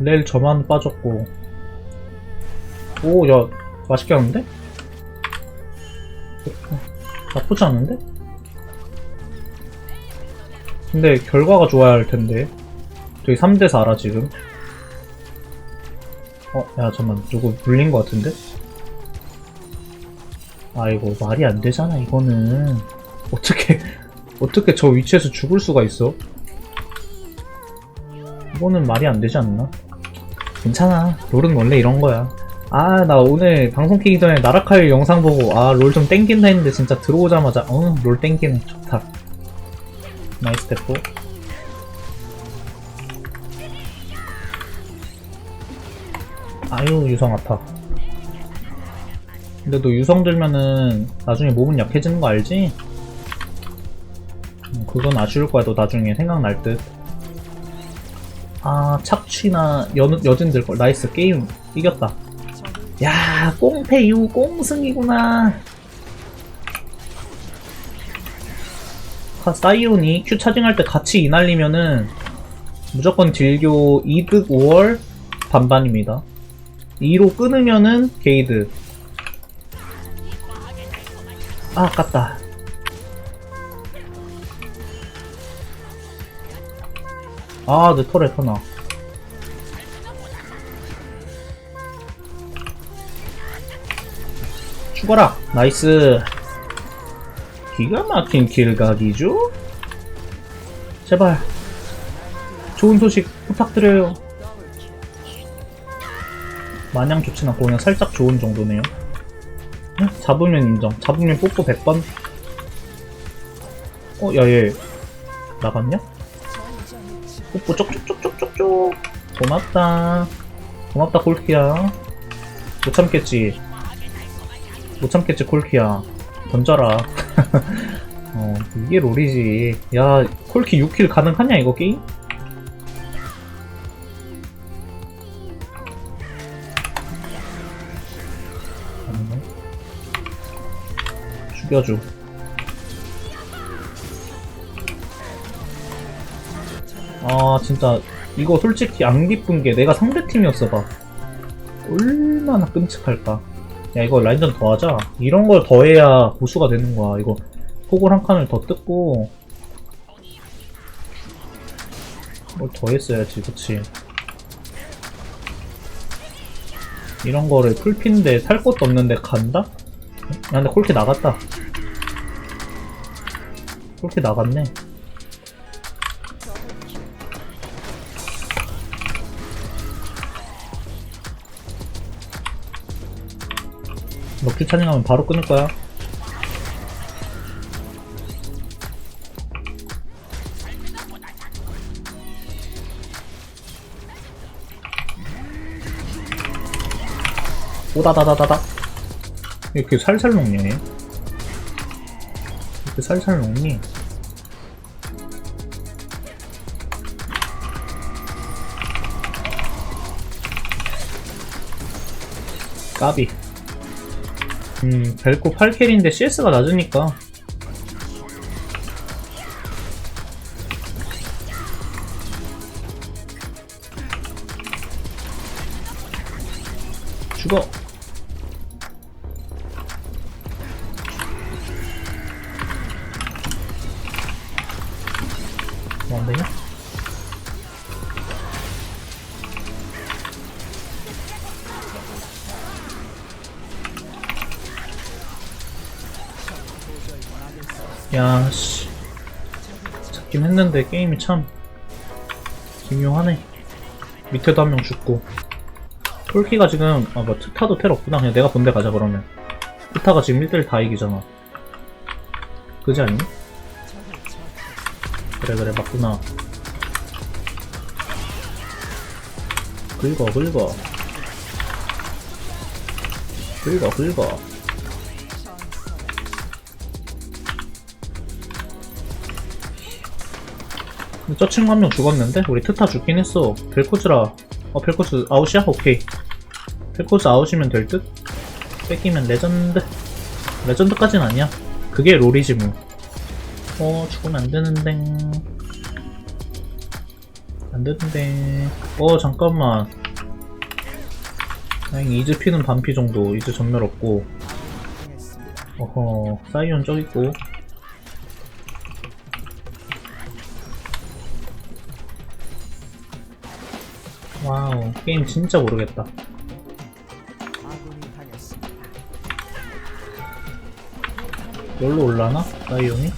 렐 저만 빠졌고 오야 맛있게 하는데? 나쁘지 않은데? 근데 결과가 좋아야 할 텐데 저기 3대 4라 지금 어? 야 잠만 누구 물린 것 같은데? 아이고 말이 안 되잖아 이거는 어떻게 어떻게 저 위치에서 죽을 수가 있어? 이거는 말이 안 되지 않나? 괜찮아. 롤은 원래 이런 거야. 아, 나 오늘 방송 키기 전에 나라카일 영상 보고, 아, 롤 좀 땡긴다 했는데 진짜 들어오자마자, 어, 롤 땡기네. 좋다. 나이스 대포. 아유, 유성 아파. 근데 너 유성 들면은 나중에 몸은 약해지는 거 알지? 음, 그건 아쉬울 거야, 너 나중에 생각날 듯. 아 착취나 여, 여진 들 걸 나이스 게임. 이겼다. 야 꽁패 이후 꽁승이구나. 카- 사이온이 Q 차징할 때 같이 이 날리면은 무조건 딜교 2득 5월 반반입니다. 2로 끊으면은 게이드. 아 아깝다 아, 내 털에 터나. 죽어라! 나이스! 기가 막힌 길각이죠? 제발. 좋은 소식 부탁드려요. 마냥 좋진 않고 그냥 살짝 좋은 정도네요. 응? 잡으면 인정. 잡으면 뽀뽀 100번. 어, 야, 얘. 나갔냐? 뽀뽀 쪽쪽쪽쪽쪽쪽. 고맙다. 고맙다 콜키야. 못 참겠지? 못 참겠지 콜키야. 던져라. 어 이게 롤이지. 야 콜키 6킬 가능하냐 이거 게임? 가능해? 죽여줘 아 진짜. 이거 솔직히 안 기쁜 게 내가 상대팀이었어 봐. 얼마나 끔찍할까. 야 이거 라인전 더 하자. 이런 걸 더 해야 고수가 되는 거야 이거. 폭을 한 칸을 더 뜯고. 뭘 더 했어야지 그치? 이런 거를 풀핀데 살 것도 없는데 간다? 야 근데 콜키 나갔다. 콜키 나갔네 럭주 차징하면 바로 끊을 거야. 오다다다다다. 이렇게 살살 녹냐, 얘? 이렇게 살살 녹니? 까비. 음, 벨코 8킬인데 CS가 낮으니까. 죽어! 뭐 안되냐? 야, 씨. 잡긴 했는데 게임이 참 기묘하네. 밑에도 한 명 죽고. 톨키가 지금, 아, 뭐, 트타도 텔 없구나. 그냥 내가 본데 가자, 그러면. 트타가 지금 1대1 다 이기잖아. 그지 아니니? 그래, 그래, 맞구나. 긁어, 긁어. 긁어, 긁어. 근데 저 친구 한 명 죽었는데? 우리 트타 죽긴 했어. 벨코즈라. 어, 벨코즈 아웃이야? 오케이. 벨코즈 아웃이면 될 듯? 뺏기면 레전드. 레전드까진 아니야. 그게 롤이지 뭐. 어, 죽으면 안 되는데. 안안 되는데. 어, 잠깐만. 다행히 이즈 피는 반피 정도. 이즈 전멸 없고. 어허, 사이온 저기 있고. 게임 진짜 모르겠다. 여기로 올라나? 사이온이?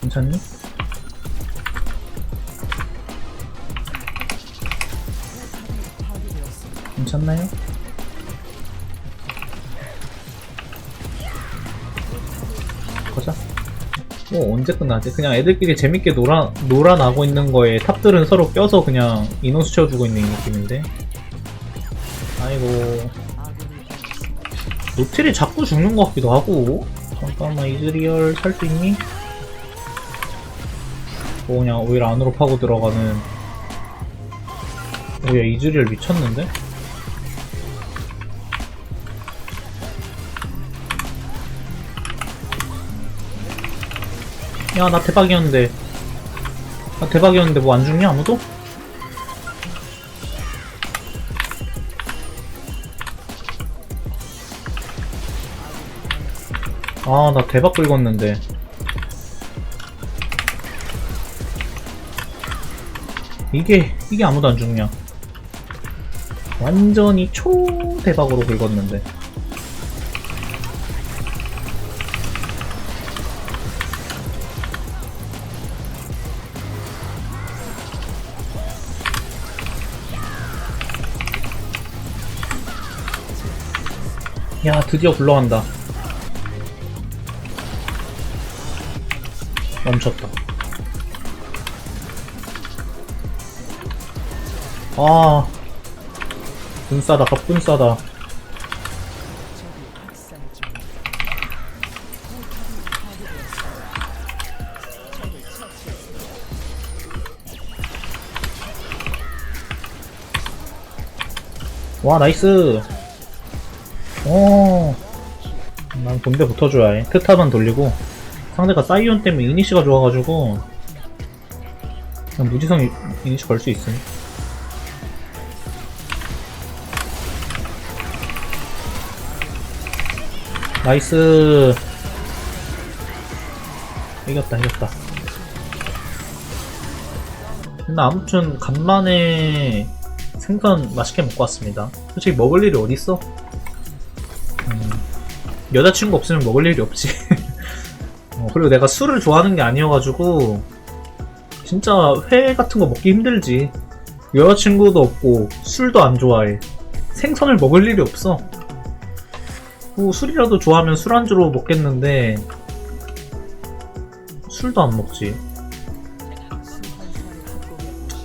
괜찮니? 괜찮나요? 뭐 언제 끝나지? 그냥 애들끼리 재밌게 놀아 놀아나고 있는 거에 탑들은 서로 껴서 그냥 인원수 채워주고 있는 이 느낌인데. 아이고. 노틸이 자꾸 죽는 것 같기도 하고. 잠깐만 이즈리얼 살 수 있니? 뭐 그냥 오히려 안으로 파고 들어가는. 오야 이즈리얼 미쳤는데? 야, 나 대박이었는데. 나 대박이었는데 뭐 안 죽냐, 아무도? 아, 나 대박 긁었는데. 이게, 이게 아무도 안 죽냐. 완전히 초대박으로 긁었는데. 야, 드디어 굴러간다. 멈췄다. 아, 분싸다, 갑분싸다. 와, 나이스. 오. 난 본대 붙어 줘야 해. 트탑만 돌리고. 상대가 사이온 때문에 이니시가 좋아가지고. 그냥 무지성 이- 이니시 걸 수 있음. 나이스. 이겼다, 이겼다. 근데 아무튼 간만에 생선 맛있게 먹고 왔습니다. 솔직히 먹을 일이 어딨어? 음, 여자친구 없으면 먹을 일이 없지. 어, 그리고 내가 술을 좋아하는 게 아니어가지고 진짜 회 같은 거 먹기 힘들지. 여자친구도 없고 술도 안 좋아해. 생선을 먹을 일이 없어. 뭐 술이라도 좋아하면 술안주로 먹겠는데 술도 안 먹지.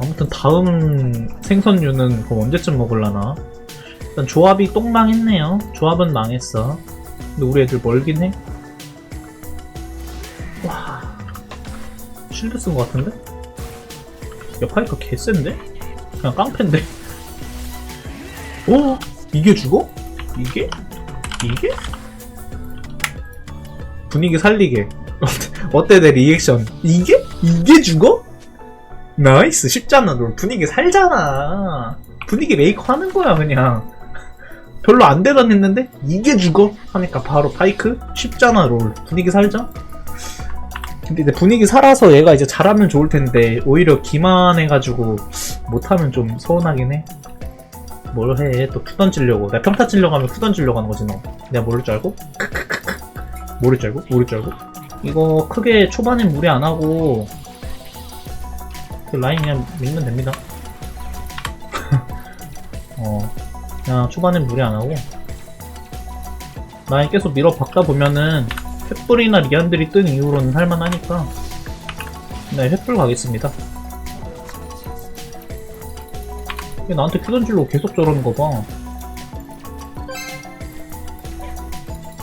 아무튼 다음 생선류는 그럼 언제쯤 먹을라나? 일단 조합이 똥 망했네요. 조합은 망했어. 근데 우리 애들 멀긴 해. 와, 실드 쓴 것 같은데? 야 파이커 개센데? 그냥 깡패인데? 오, 이게 죽어? 이게? 이게? 분위기 살리게. 어때 내 리액션? 이게? 이게 죽어? 나이스 쉽잖아 너 분위기 살잖아 분위기 메이커 하는 거야 그냥 별로 안 되던 했는데? 이게 죽어? 하니까 바로 파이크? 쉽잖아 롤. 분위기 살자. 근데 이제 분위기 살아서 얘가 이제 잘하면 좋을 텐데 오히려 기만해가지고 못하면 좀 서운하긴 해 뭘 해? 또 푸 던지려고. 내가 평타 찔려고 하면 푸 던지려고 하는 거지 너. 내가 모를 줄 알고? 모를 줄 알고? 모를 줄 알고? 이거 크게 초반에 무리 안 하고 그 라인 그냥 밀면 됩니다. 어, 그냥 초반엔 무리 안 하고 라인 계속 밀어 박다 보면은 횃불이나 리안들이 뜬 이후로는 할만하니까 네, 횃불 가겠습니다. 얘 나한테 큐 던질로 계속 저러는 거 봐.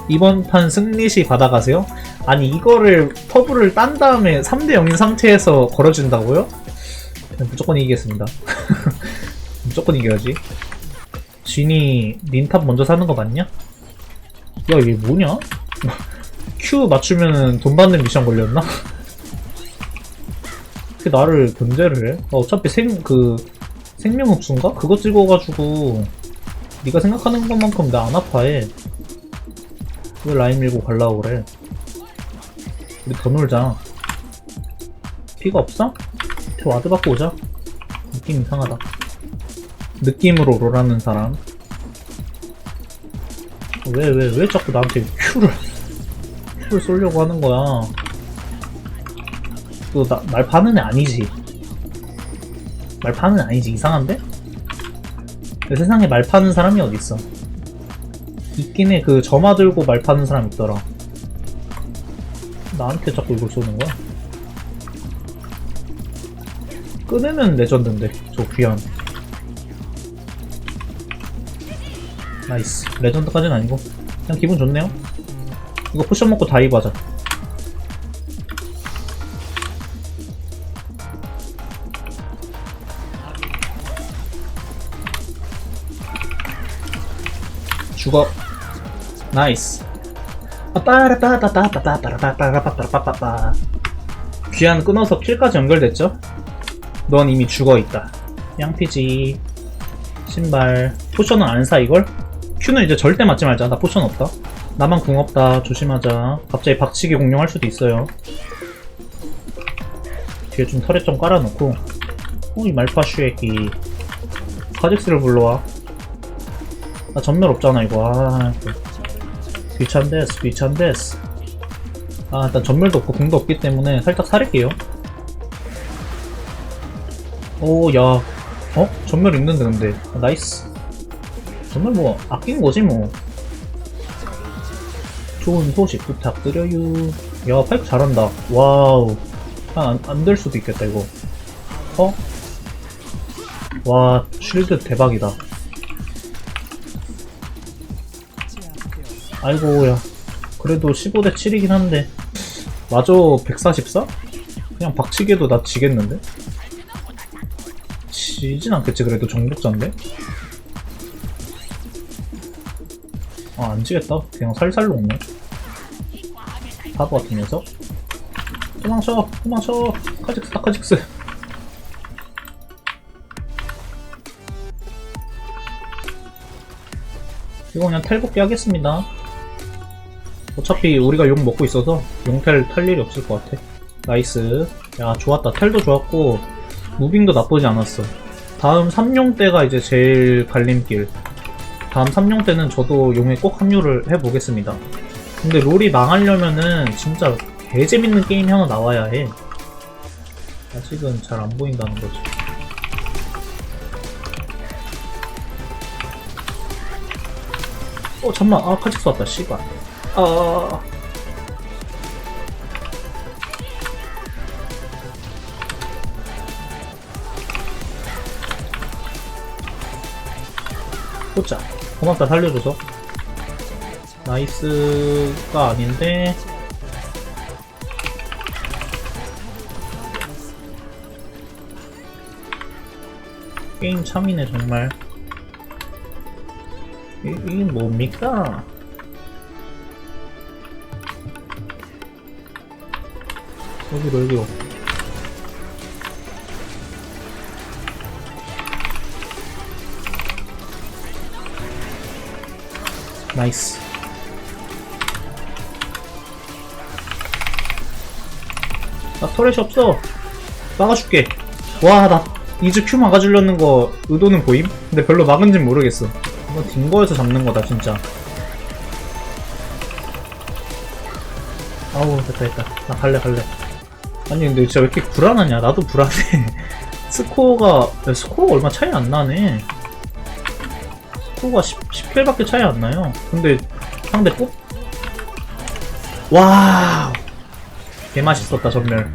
이번 판 승리시 받아가세요? 아니 이거를 터브를 딴 다음에 3대 0인 상태에서 걸어준다고요? 무조건 이기겠습니다. 무조건 이겨야지. 진이 닌탑 먼저 사는 거 맞냐? 야, 이게 뭐냐? Q 맞추면은 돈 받는 미션 걸렸나? 그 나를 견제를 해? 아, 어차피 생, 그, 생명 흡수인가? 그거 찍어가지고, 네가 생각하는 것만큼 나 안 아파해. 왜 라인 밀고 갈라고 그래? 우리 더 놀자. 피가 없어? 저 와드 받고 오자. 느낌 이상하다. 느낌으로 롤하는 사람. 왜, 왜, 왜 자꾸 나한테 Q를, Q를 쏠려고 하는 거야. 말 파는 애 아니지? 말 파는 애 아니지? 이상한데? 내 세상에 말 파는 사람이 어딨어? 있긴 해. 그 점화 들고 말 파는 사람 있더라. 나한테 자꾸 이걸 쏘는 거야? 끊으면 레전드인데, 저 귀한. 나이스. 레전드까지는 아니고. 그냥 기분 좋네요. 이거 포션 먹고 다이브 하자. 죽어. 나이스. 빠빠라빠빠빠빠빠빠빠빠빠빠빠빠. 귀한 끊어서 킬까지 연결됐죠? 넌 이미 죽어있다. 양피지. 신발. 포션은 안 사, 이걸? Q는 이제 절대 맞지 말자. 나 포션 없다. 나만 궁 없다. 조심하자. 갑자기 박치기 공룡할 수도 있어요. 뒤에 좀 털에 좀 깔아놓고. 어, 이 말파 슈애기. 카직스를 불러와. 나 전멸 없잖아, 이거. 아, 그. 귀찮데스, 귀찮데스. 아, 일단 전멸도 없고 궁도 없기 때문에 살짝 사릴게요. 오, 야. 어? 전멸 있는데, 근데. 아, 나이스. 전멸 뭐, 아끼는 거지, 뭐. 좋은 소식 부탁드려요. 야, 파이크 잘한다. 와우. 안, 안될 수도 있겠다, 이거. 어? 와, 쉴드 대박이다. 아이고야. 그래도 15대 7이긴 한데. 마저 144? 그냥 박치기도 나 지겠는데? 지진 않겠지, 그래도 정복자인데? 아, 안 지겠다. 그냥 살살 녹네. 바보 같은 녀석. 도망쳐, 도망쳐. 카직스다, 카직스. 이거 그냥 탈복기 하겠습니다. 어차피 우리가 용 먹고 있어서 용텔 탈 일이 없을 것 같아. 나이스. 야, 좋았다. 텔도 좋았고, 무빙도 나쁘지 않았어. 다음 3용 때가 이제 제일 갈림길. 다음 3용 때는 저도 용에 꼭 합류를 해보겠습니다. 근데 롤이 망하려면은 진짜 개재밌는 게임이 하나 나와야 해. 아직은 잘 안 보인다는 거지. 어, 잠만. 아, 칼직스 왔다, 씨발. 아. 보자. 고맙다, 살려줘서. 나이스가 아닌데. 게임 참이네, 정말. 이, 이게 뭡니까? 여기 나이스. 나 터렛이 없어. 막아줄게. 와, 나 이즈 큐 막아주려는 거 의도는 보임? 근데 별로 막은진 모르겠어. 이거 딘 거에서 잡는 거다, 진짜. 아우, 됐다, 됐다. 나 갈래, 갈래. 아니, 근데 진짜 왜 이렇게 불안하냐? 나도 불안해. 스코어가, 야, 스코어가 얼마 차이 안 나네. 스코어가 10, 10킬밖에 차이 안 나요. 근데 상대 꼭? 와우. 개 맛있었다, 전멸.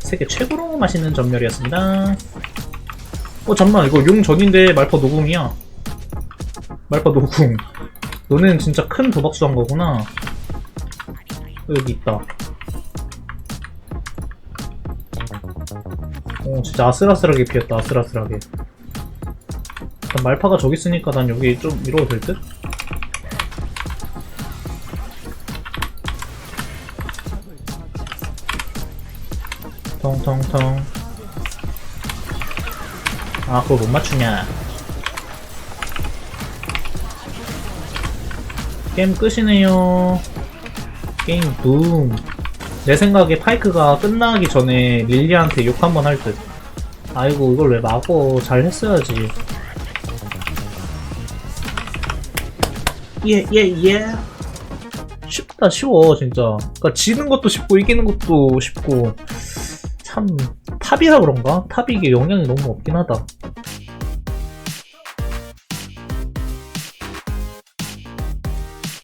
세계 최고로 맛있는 전멸이었습니다. 어, 잠만, 이거 용 전인데 말파 노궁이야. 말파 노궁. 너는 진짜 큰 도박수 한 거구나. 어, 여기 있다. 어, 진짜 아슬아슬하게 피했다, 아슬아슬하게. 말파가 저기 있으니까 난 여기 좀 이러고 될 듯? 통통통 아 그거 못 맞추냐. 게임 끝이네요. 게임 붐내 생각에 파이크가 끝나기 전에 릴리한테 욕 한 번 할 듯. 아이고 이걸 왜 막어? 잘 했어야지. 예, 예, 예. 쉽다, 쉬워, 진짜. 그니까, 지는 것도 쉽고, 이기는 것도 쉽고. 참, 탑이라 그런가? 탑이 이게 영향이 너무 없긴 하다.